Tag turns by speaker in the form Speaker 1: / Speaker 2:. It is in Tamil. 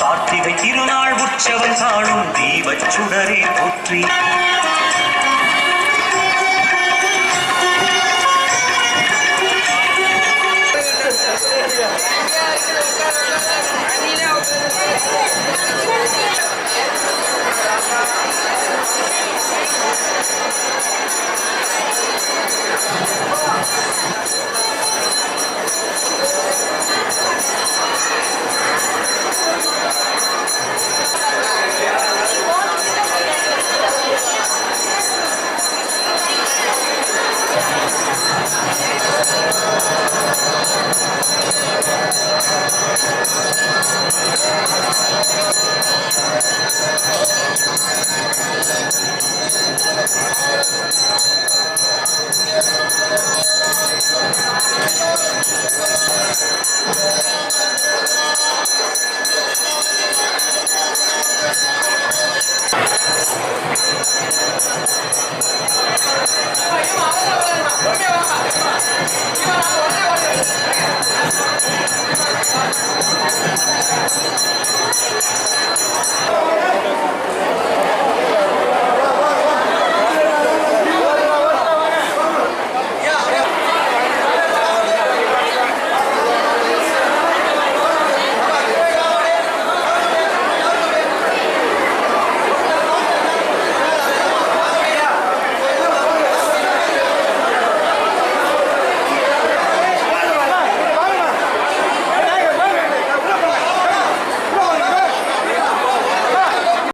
Speaker 1: கார்த்திகை திருநாள் உற்சவம் காணும் தீபச்சுடரே போற்றி